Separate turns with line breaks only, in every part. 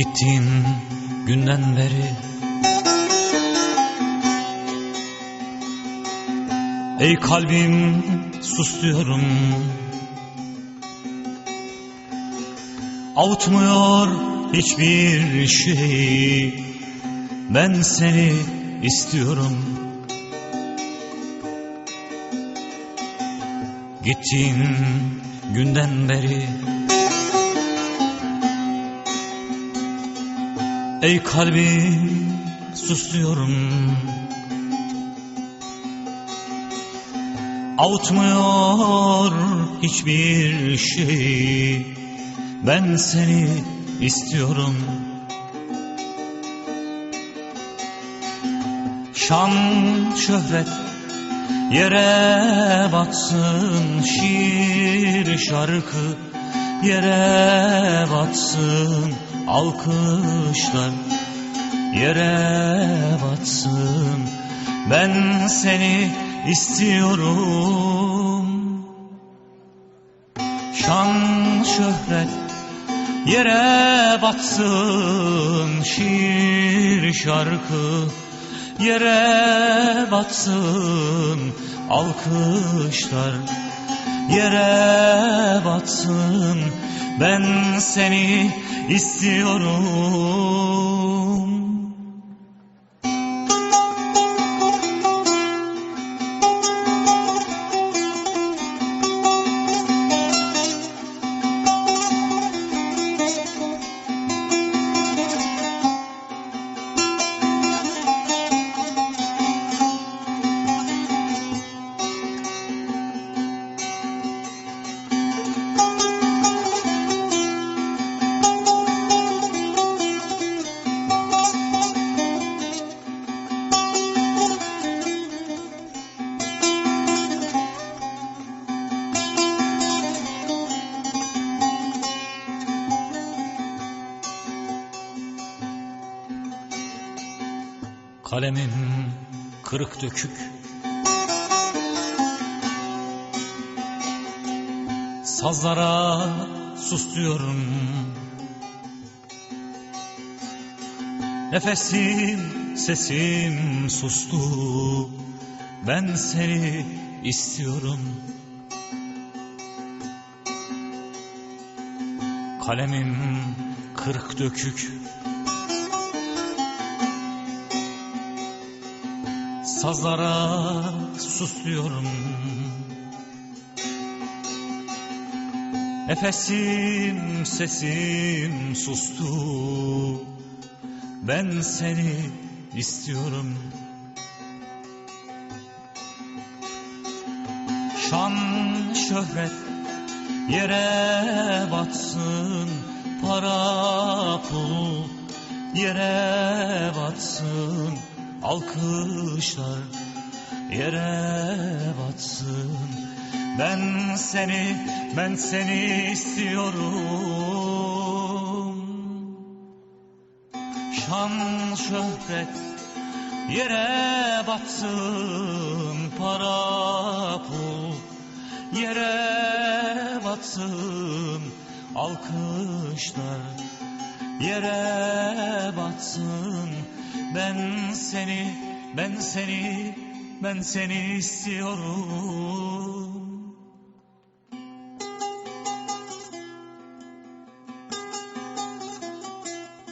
Gittiğin günden beri Ey kalbim sus diyorum. Avutmuyor hiçbir şey Ben seni istiyorum. Gittiğin günden beri Ey kalbim sus diyorum Avutmuyor hiçbir şey. Ben seni istiyorum. Şan şöhret yere batsın Şiir şarkı yere batsın Alkışlar yere batsın. Ben seni istiyorum. Şan şöhret yere batsın Şiir şarkı yere batsın Alkışlar yere batsın. Ben seni istiyorum Kalemim kırık dökük. Sazlara sus diyorum Nefesim sesim sustu. Ben seni istiyorum. Kalemim kırık dökük Sazlara sus diyorum Nefesim sesim sustu. Ben seni istiyorum. Şan şöhret yere batsın. Para pul yere batsın Alkışlar yere batsın. Ben seni, ben seni istiyorum. Şan şöhret yere batsın. Para pul yere batsın. Alkışlar yere batsın Ben seni, ben seni, ben seni istiyorum.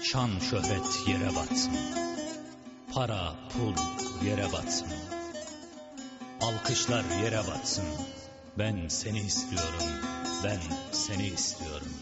Şan şöhret yere batsın Para, pul yere batsın Alkışlar yere batsın. Ben seni istiyorum Ben seni istiyorum